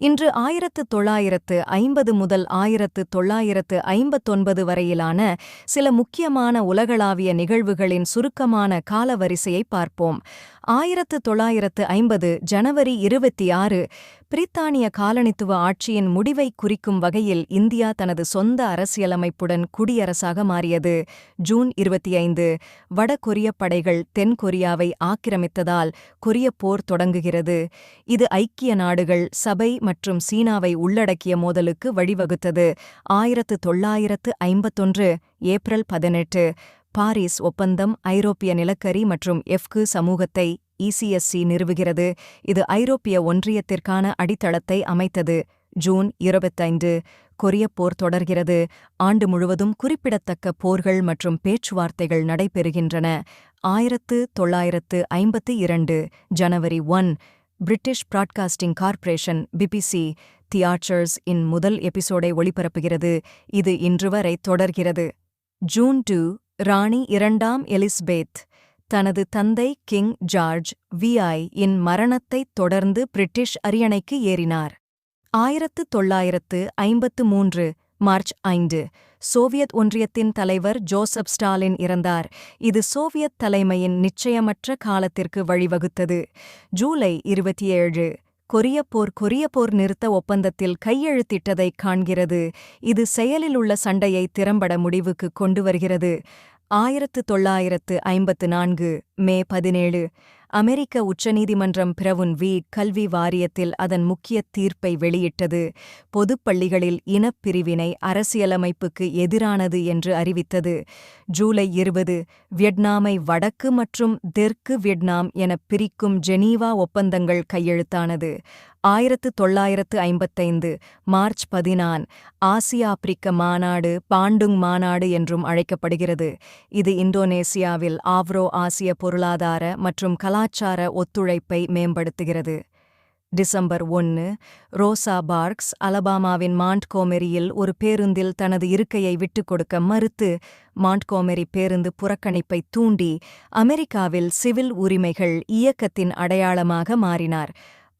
இன்று ஆயிரத்து தொள்ளாயிரத்து ஐம்பது முதல் ஆயிரத்து தொள்ளாயிரத்து ஐம்பத்தொன்பது வரையிலான சில முக்கியமான உலகளாவிய நிகழ்வுகளின் சுருக்கமான காலவரிசையை பார்ப்போம். ஆயிரத்து தொள்ளாயிரத்து ஐம்பது ஜனவரி இருபத்தி ஆறு பிரித்தானிய காலனித்துவ ஆட்சியின் முடிவை குறிக்கும் வகையில் இந்தியா தனது சொந்த அரசியலமைப்புடன் குடியரசாக மாறியது. ஜூன் இருபத்தி ஐந்து வடகொரிய படைகள் தென் கொரியாவை ஆக்கிரமித்ததால் கொரிய போர் தொடங்குகிறது. இது ஐக்கிய நாடுகள் சபை மற்றும் சீனாவை உள்ளடக்கிய மோதலுக்கு வழிவகுத்தது. ஆயிரத்து தொள்ளாயிரத்து ஐம்பத்தொன்று ஏப்ரல் பதினெட்டு பாரிஸ் ஒப்பந்தம் ஐரோப்பிய நிலக்கரி மற்றும் எஃப்கு சமூகத்தை இசிஎஸ்சி நிறுவுகிறது. இது ஐரோப்பிய ஒன்றியத்திற்கான அடித்தளத்தை அமைத்தது. ஜூன் இருபத்தைந்து கொரியப் போர் தொடர்கிறது. ஆண்டு முழுவதும் குறிப்பிடத்தக்க போர்கள் மற்றும் பேச்சுவார்த்தைகள் நடைபெறுகின்றன. ஆயிரத்து தொள்ளாயிரத்து ஐம்பத்தி இரண்டு ஜனவரி one British Broadcasting Corporation BBC the Archers இன் முதல் எபிசோடை ஒளிபரப்புகிறது. இது இன்று வரை தொடர்கிறது. ஜூன் டூ ராணி இரண்டாம் எலிஸ்பேத். தனது தந்தை கிங் ஜார்ஜ் விஐ இன் மரணத்தைத் தொடர்ந்து பிரிட்டிஷ் அரியணைக்கு ஏறினார். ஆயிரத்து தொள்ளாயிரத்து ஐம்பத்து மூன்று மார்ச் ஐந்து சோவியத் ஒன்றியத்தின் தலைவர் ஜோசப் ஸ்டாலின் இறந்தார். இது சோவியத் தலைமையின் நிச்சயமற்ற காலத்திற்கு வழிவகுத்தது. ஜூலை இருபத்தி ஏழு கொரிய போர் கொரிய போர் நிறுத்த ஒப்பந்தத்தில் கையெழுத்திட்டதைக் காண்கிறது. இது செயலில் உள்ள சண்டையை திறம்பட முடிவுக்கு கொண்டு வருகிறது. ஆயிரத்து தொள்ளாயிரத்து ஐம்பத்து நான்கு மே பதினேழு. அமெரிக்க உச்சநீதிமன்றம் பிரவுன் வி. கல்வி வாரியத்தில் அதன் முக்கிய தீர்ப்பை வெளியிட்டது. பொதுப்பள்ளிகளில் இனப்பிரிவினை அரசியலமைப்புக்கு எதிரானது என்று அறிவித்தது. ஜூலை இருபது வியட்நாமை வடக்கு மற்றும் தெற்கு வியட்நாம் என பிரிக்கும் ஜெனீவா ஒப்பந்தங்கள் கையெழுத்தானது. ஆயிரத்து தொள்ளாயிரத்து ஐம்பத்தைந்து மார்ச் பதினான் ஆசிய ஆப்பிரிக்க மாநாடு பாண்டுங் மாநாடு என்றும் அழைக்கப்படுகிறது. இது இந்தோனேசியாவில் ஆவ்ரோ ஆசிய பொருளாதார மற்றும் கலாச்சார ஒத்துழைப்பை மேம்படுத்துகிறது. டிசம்பர் ஒன்று ரோசா பார்க்ஸ் அலபாமாவின் மாண்ட்கோமெரியில் ஒரு பேருந்தில் தனது இருக்கையை விட்டுக் கொடுக்க மறுத்து மாண்ட்கோமெரி பேருந்து புறக்கணிப்பை தூண்டி அமெரிக்காவில் சிவில் உரிமைகள் இயக்கத்தின் அடையாளமாக மாறினார்.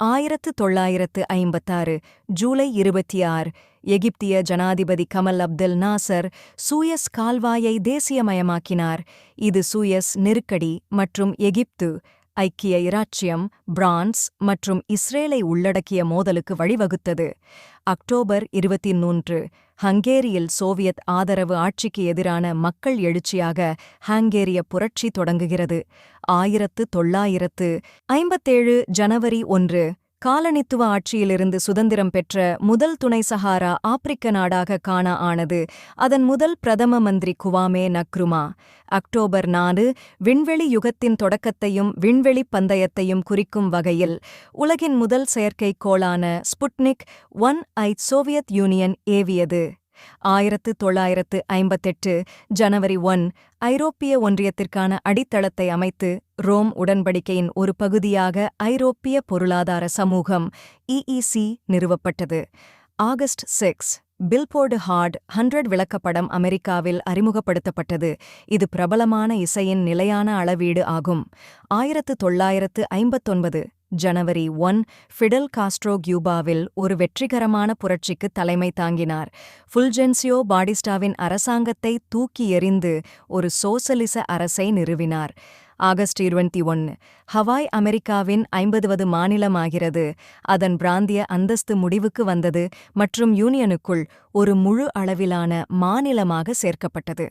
ஆயிரத்து தொள்ளாயிரத்து ஐம்பத்தாறு ஜூலை இருபத்தி ஆறு எகிப்திய ஜனாதிபதி கமல் அப்தெல் நாசர் சூயஸ் கால்வாயை தேசியமயமாக்கினார். இது சூயஸ் நெருக்கடி மற்றும் எகிப்து ஐக்கிய இராச்சியம் பிரான்ஸ் மற்றும் இஸ்ரேலை உள்ளடக்கிய மோதலுக்கு வழிவகுத்தது. அக்டோபர் இருபத்தி மூன்று ஹங்கேரியில் சோவியத் ஆதரவு ஆட்சிக்கு எதிரான மக்கள் எழுச்சியாக ஹங்கேரிய புரட்சி தொடங்குகிறது. ஆயிரத்து தொள்ளாயிரத்து ஐம்பத்தேழு ஜனவரி ஒன்று காலனித்துவ ஆட்சியிலிருந்து சுதந்திரம் பெற்ற முதல் துணை சஹாரா ஆப்பிரிக்க நாடாக காண ஆனது அதன் முதல் பிரதம மந்திரி குவாமே நக்ருமா. அக்டோபர் நாலு விண்வெளி யுகத்தின் தொடக்கத்தையும் விண்வெளி பந்தயத்தையும் குறிக்கும் வகையில் உலகின் முதல் செயற்கைக்கோளான ஸ்புட்னிக் ஒன் ஐ சோவியத் யூனியன் ஏவியது. ஆயிரத்து தொள்ளாயிரத்து ஐம்பத்தெட்டு ஜனவரி ஒன் ஐரோப்பிய ஒன்றியத்திற்கான அடித்தளத்தை அமைத்து ரோம் உடன்படிக்கையின் ஒரு பகுதியாக ஐரோப்பிய பொருளாதார சமூகம் இஇசி நிறுவப்பட்டது. August six Billboard hot hundred விளக்கப்படம் அமெரிக்காவில் அறிமுகப்படுத்தப்பட்டது. இது பிரபலமான இசையின் நிலையான அளவீடு ஆகும். ஆயிரத்து தொள்ளாயிரத்து ஐம்பத்தொன்பது ஜனவரி ஒன் ஃபிடல் காஸ்ட்ரோ கியூபாவில் ஒரு வெற்றிகரமான புரட்சிக்கு தலைமை தாங்கினார். ஃபுல்ஜென்சியோ பாடிஸ்டாவின் அரசாங்கத்தை தூக்கி எறிந்து ஒரு சோசலிச அரசை நிறுவினார். ஆகஸ்ட் இருபத்தி ஒன்று ஹவாய் அமெரிக்காவின் ஐம்பதுவது மாநிலமாகிறது. அதன் பிராந்திய அந்தஸ்து முடிவுக்கு வந்தது மற்றும் யூனியனுக்குள் ஒரு முழு அளவிலான மாநிலமாக சேர்க்கப்பட்டது.